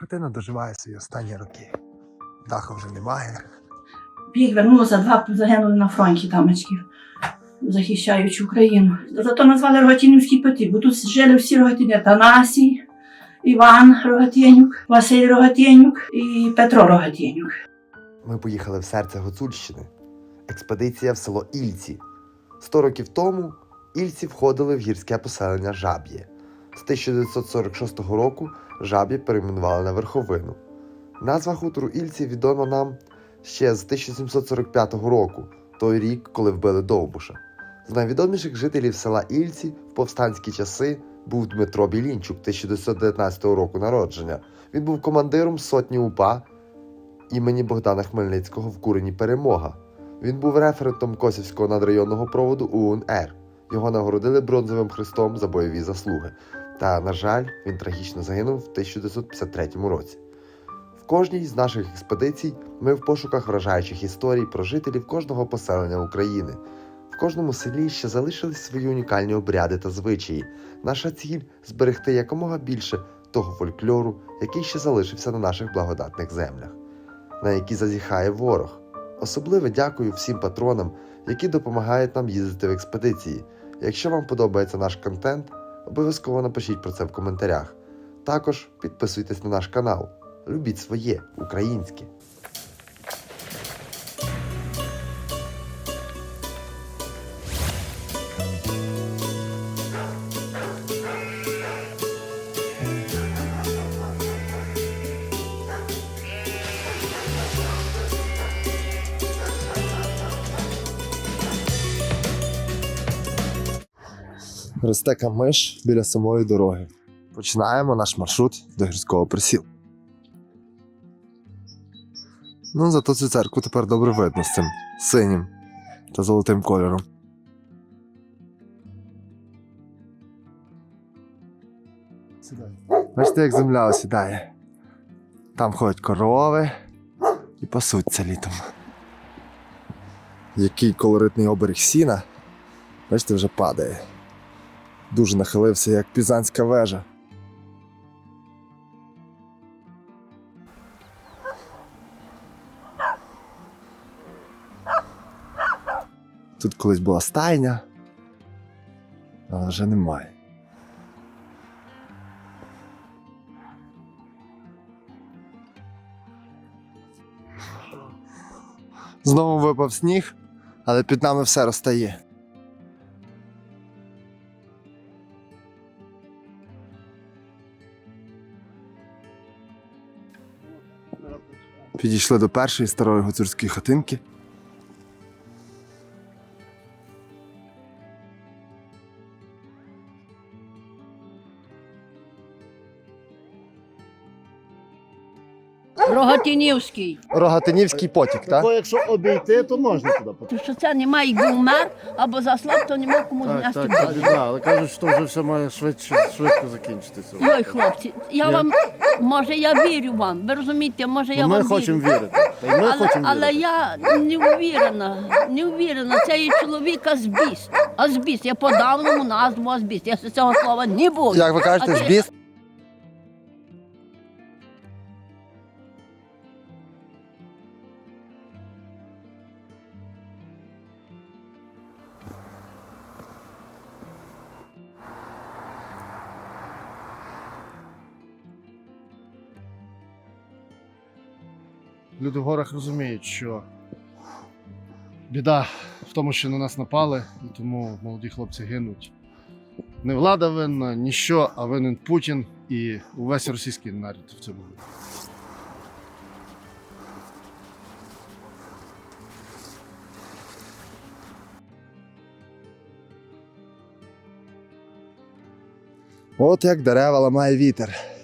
Хатина доживає свої останні роки. Даху вже немає. Їх вернулося, два загинули на фронті тамочків, захищаючи Україну. Зато назвали Рогатинівський потік, бо тут жили всі Рогатині. Танасій, Іван Рогатинюк, Василь Рогатинюк і Петро Рогатинюк. Ми поїхали в серце Гуцульщини. Експедиція в село Ільці. Сто років тому Ільці входили в гірське поселення Жаб'є. З 1946 року Жаб'є перейменували на верховину. Назва хутору Ільці відома нам ще з 1745 року, той рік, коли вбили Довбуша. З найвідоміших жителів села Ільці в повстанські часи був Дмитро Білінчук 1919 року народження. Він був командиром сотні УПА імені Богдана Хмельницького в курені Перемога. Він був референтом Косівського надрайонного проводу УНР. Його нагородили бронзовим хрестом за бойові заслуги. Та, на жаль, він трагічно загинув в 1953 році. В кожній з наших експедицій ми в пошуках вражаючих історій про жителів кожного поселення України. В кожному селі ще залишились свої унікальні обряди та звичаї. Наша ціль зберегти якомога більше того фольклору, який ще залишився на наших благодатних землях на які зазіхає ворог. Особливе дякую всім патронам, які допомагають нам їздити в експедиції. Якщо вам подобається наш контент, обов'язково напишіть про це в коментарях. Також підписуйтесь на наш канал. Любіть своє українське. Росте камиш біля самої дороги. Починаємо наш маршрут до гірського присілку. Ну, зато цю церкву тепер добре видно з цим синім та золотим кольором. Бачите, як земля осідає. Там ходять корови і пасуться літом. Який колоритний оберіг сіна. Бачите, вже падає. Дуже нахилився, як пізанська вежа. Тут колись була стайня, але вже немає. Знову випав сніг, але під нами все розтає. Підійшли до першої старої гуцульської хатинки. Рогатинівський. Рогатинівський потік, так? Тако, якщо обійти, то можна туди потрапити. То що це немає, якби вмер або заслаб, то нема кому Так, знести так, так, але кажуть, що вже все має швидше, швидко закінчитися. Ой, хлопці, я Ні. вам, може, я вірю вам. Ви розумієте, може, я ми вам хочемо вірю. вірити. Та й ми Але, хочемо але вірити. я не ввірена, не ввірена. Це є чоловік азбіст. Азбіст. Я по-давному назву азбіст. Я з цього слова не буду. Як ви кажете, А ти-? Люди в горах розуміють, що біда в тому, що на нас напали, і тому молоді хлопці гинуть. Не влада винна, ніщо, а винен Путін і увесь російський народ в цьому. От як дерева ламає вітер.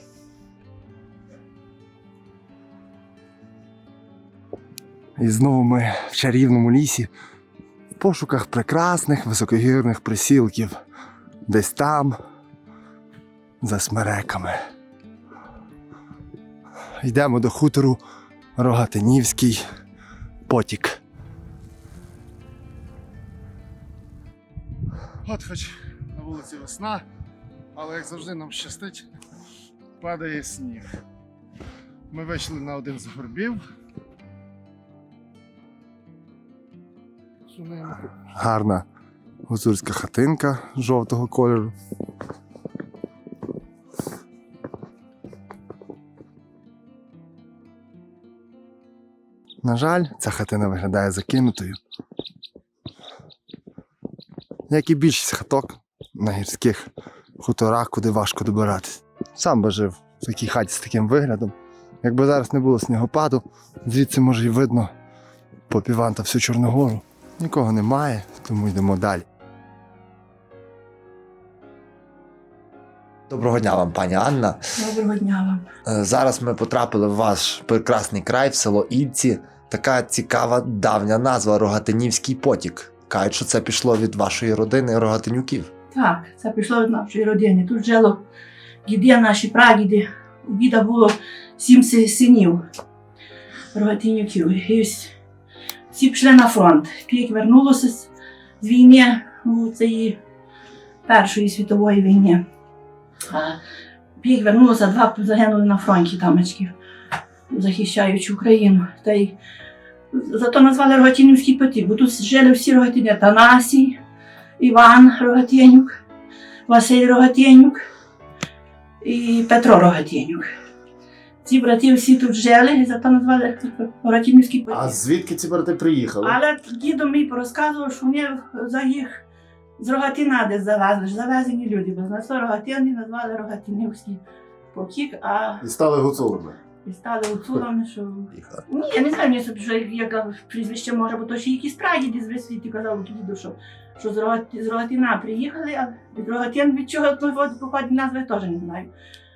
І знову ми в чарівному лісі в пошуках прекрасних високогірних присілків. Десь там, за смереками. Йдемо до хутору Рогатинівський потік. От хоч на вулиці весна, але як завжди нам щастить, падає сніг. Ми вийшли на один з горбів. Гарна гуцульська хатинка жовтого кольору. На жаль, ця хатина виглядає закинутою. Як і більшість хаток на гірських хуторах, куди важко добиратись. Сам би жив в такій хаті з таким виглядом. Якби зараз не було снігопаду, звідси може й видно попіван та всю Чорногору. Нікого немає, тому йдемо далі. Доброго дня вам, пані Анна. Доброго дня вам. Е, Зараз ми потрапили в ваш прекрасний край, в село Ільці. Така цікава давня назва Рогатинівський потік. Кажуть, що це пішло від вашої родини Рогатинюків. Так, це пішло від нашої родини. Тут жило діди наші прадіди. У діда було сім синів рогатинюків. І ось всі пішли на фронт. Пік вернулося з з війни у цієї Першої світової війни. Пік вернулося, два загинули на фронті тамочків, захищаючи Україну. Та й зато назвали Рогатинівський потік, бо тут жили всі рогатині Танасій, Іван Рогатєнюк, Василь Рогатєнюк і Петро Рогатєнюк. Ці брати всі тут жили, і зато назвали Рогатинівський потік. А звідки ці брати приїхали? Але дідо мій порозказував, що вони за їх з Рогатина десь завезли, ж завезені люди, бо на це Рогатини назвали Рогатинівський потік, а І стали гуцулами. і стали гуцулами, що ні, я не знаю, мені собі, що яке прізвище може, бо то ще якісь прадіди з висвіті казав діду, що, що з, Рогати, з Рогатина приїхали, а від Рогатин від чого то походить назви теж не знаю.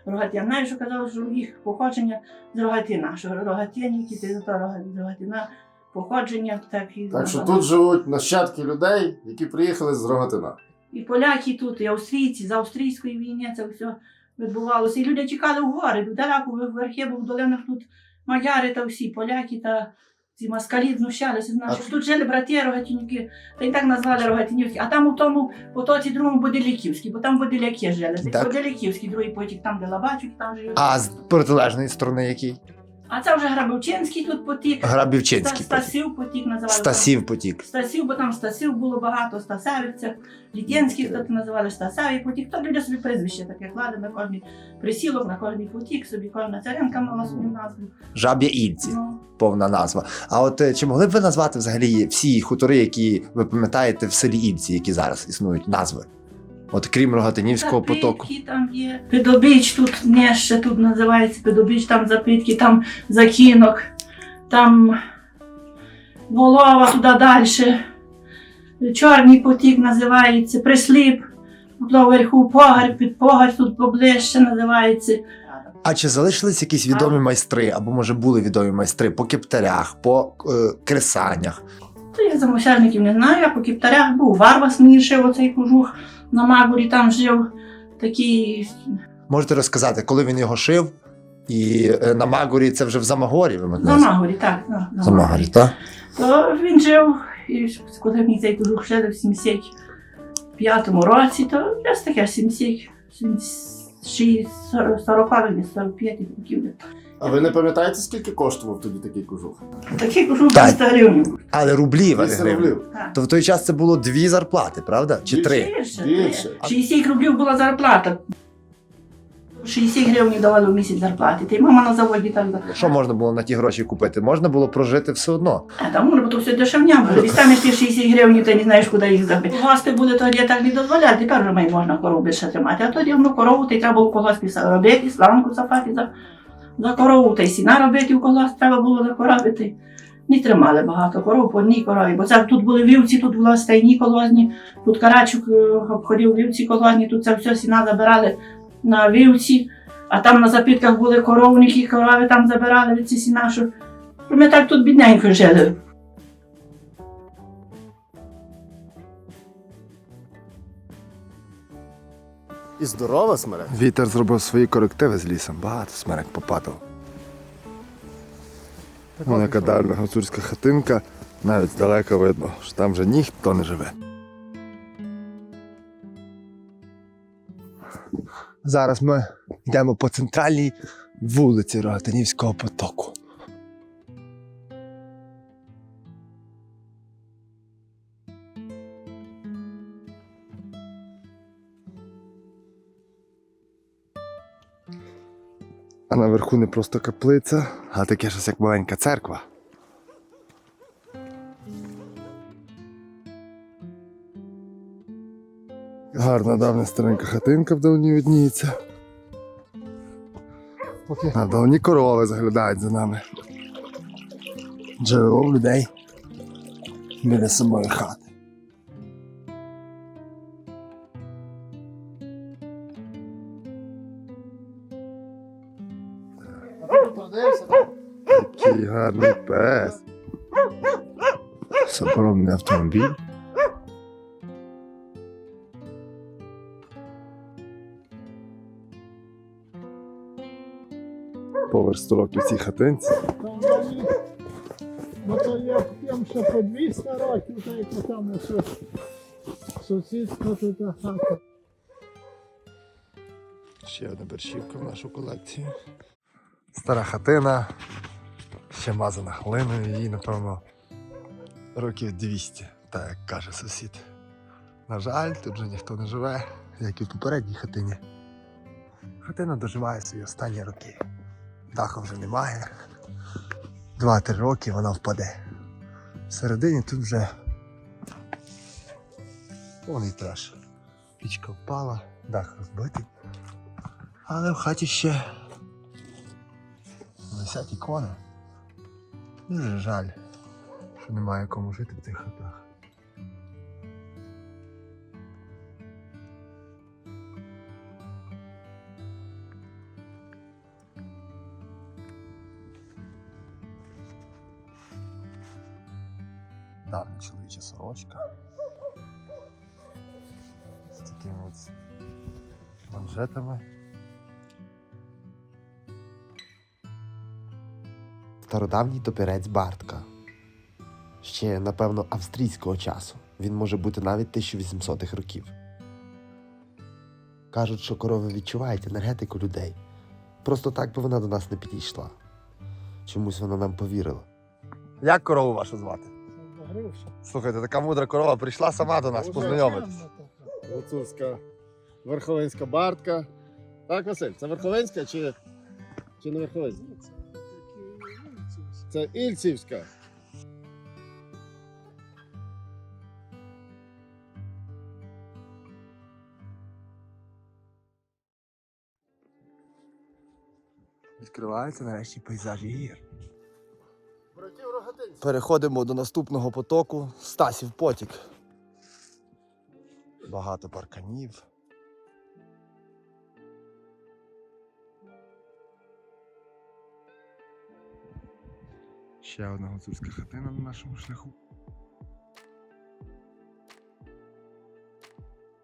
Рогатин. Знаю, що казав, що їх походження з Рогатина, що Рогатинівки, це зато Рога- з Рогатина походження, так і Так що тут живуть нащадки людей, які приїхали з Рогатина. І поляки тут, і австрійці, з австрійської війни це все відбувалося. І люди тікали в гори, далеко в верхи, бо в долинах тут мадяри та всі, поляки та ці москалі знущалися з наших. Тут жили браті Рогатинюки, та й так назвали Рогатинівки. А там у тому потоці другому Боделяківський, бо там Боделяки жили. Так. Боделяківський, другий потік, там, де Лабачук, там живуть. А з протилежної сторони який? А це вже Грабовчинський тут потік. Грабівчинський потік. Стасів потік називали. Стасів потік. Стасів, бо там Стасів було багато, Стасевиця, Літєнських тут називали Стасеві потік. То люди собі прізвище таке кладе на кожний присілок, на кожний потік, собі кожна царинка мала свою назву. Жаб'я Ільці. Ну, Повна назва. А от е, чи могли б ви назвати взагалі всі хутори, які ви пам'ятаєте в селі Ільці, які зараз існують назви? От крім Рогатинівського потоку. запитки там є. Педобіч тут не ще тут називається Педобіч, там запитки, там закінок, там Волова туди далі. Чорний потік називається, присліп. Тут вверху погар, під погар тут поближче називається. А чи залишились якісь відомі майстри, або може були відомі майстри по кептарях, по е, кресаннях? То я замовсярників не знаю, а по кіптарях був. Варвас мені шив оцей кожух на Магурі, там жив такий. Можете розказати, коли він його шив? І е, на Магорі це вже в Замагорі, ви На? Магурі, так. на- на Замагорі, так? То він жив, і коли мені цей кожух шили в 75-му році, то десь таке 70, 40 45 років. А ви не пам'ятаєте, скільки коштував тоді такий кожух? Такий кожух Так. 300 гривень. Але рублів, а не 200 гривень. рублів. Так. То в той час це було дві зарплати, правда? Чи Більше. три? Більше, Більше. 60 рублів була зарплата. 60 гривень давали в місяць зарплати. Та й мама на заводі так. Що можна було на ті гроші купити? Можна було прожити все одно. А там може, бо то все дешевня буде. Вістанеш ті 60 гривень, ти не знаєш, куди їх забити. Гости були тоді так не дозволяли, тепер вже має можна корову більше тримати. А тоді ну, корову ти треба було в колгоспі са- робити, сланку сапати за, за корову, та й сіна робити в колгосп треба було закоравити. Не тримали багато коров по одній корові, бо це тут були вівці, тут були стайні колозні, тут карачук е, обходив вівці колозні, тут це все сіна забирали на вівці, а там на запітках були коровники, корови там забирали від ці сіна, що ми так тут бідненько жили. І здорова смерть. Вітер зробив свої корективи з лісом, багато смерек попадало. Вона яка дальна гуцульська хатинка, навіть здалека видно, що там вже ніхто не живе. Зараз ми йдемо по центральній вулиці Рогатинівського наверху не просто каплиця, а таке щось як маленька церква. Гарна давня старенька хатинка вдалині видніється. А вдалині корови заглядають за нами. Джерело людей біля самої хати. Гарний пес. Заборонений автомобіль. Поверх 100 років цій хатинці. Бо то я тим, що по 200 років, то як там що сусідство тут хата. Ще одна бершівка в нашу колекцію. Стара хатина, ще мазана глиною, їй, напевно, років 200, так як каже сусід. На жаль, тут вже ніхто не живе, як і в попередній хатині. Хатина доживає свої останні роки. Даху вже немає. Два-три роки вона впаде. Всередині тут вже повний траш. Пічка впала, дах розбитий. Але в хаті ще висять ікони. Дуже жаль, що немає кому жити в цих хатах. Давня чоловіча сорочка. З такими от манжетами. Стародавній топірець Бартка. Ще, напевно, австрійського часу. Він може бути навіть 1800-х років. Кажуть, що корови відчувають енергетику людей. Просто так би вона до нас не підійшла. Чомусь вона нам повірила. Як корову вашу звати? Загрився. Слухайте, така мудра корова прийшла сама до нас познайомитись. Гуцульська верховинська бартка. Так, Василь, це верховинська чи, чи не верховинська? Це Ільцівська. Відкриваються нарешті пейзажі гір. Переходимо до наступного потоку Стасів потік. Багато парканів. Ще одна гуцульська хатина на нашому шляху.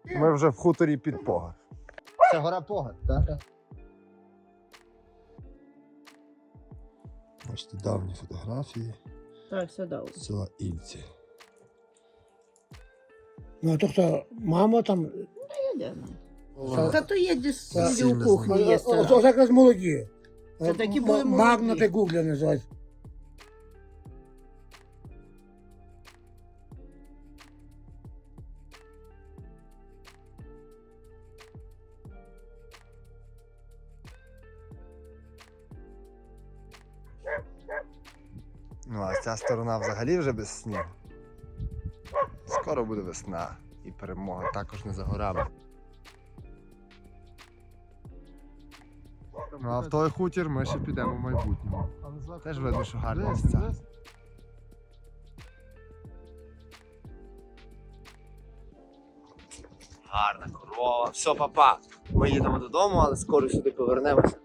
Ми вже в хуторі під Погар. Це гора Погад, так? Бачите, давні фотографії Так, все добре. села Ільці. Ну, то хто, мама там, Та то є десь у кухні є. О, о, якраз молоді. Це такі були молоді. Магнати гугля називають. Ця сторона взагалі вже без снігу. Скоро буде весна і перемога також не за горами. Ну а в той хутір ми ще підемо в майбутньому. Теж видно, що гарні місця. Гарна корова. Все, папа. Ми їдемо додому, але скоро сюди повернемося.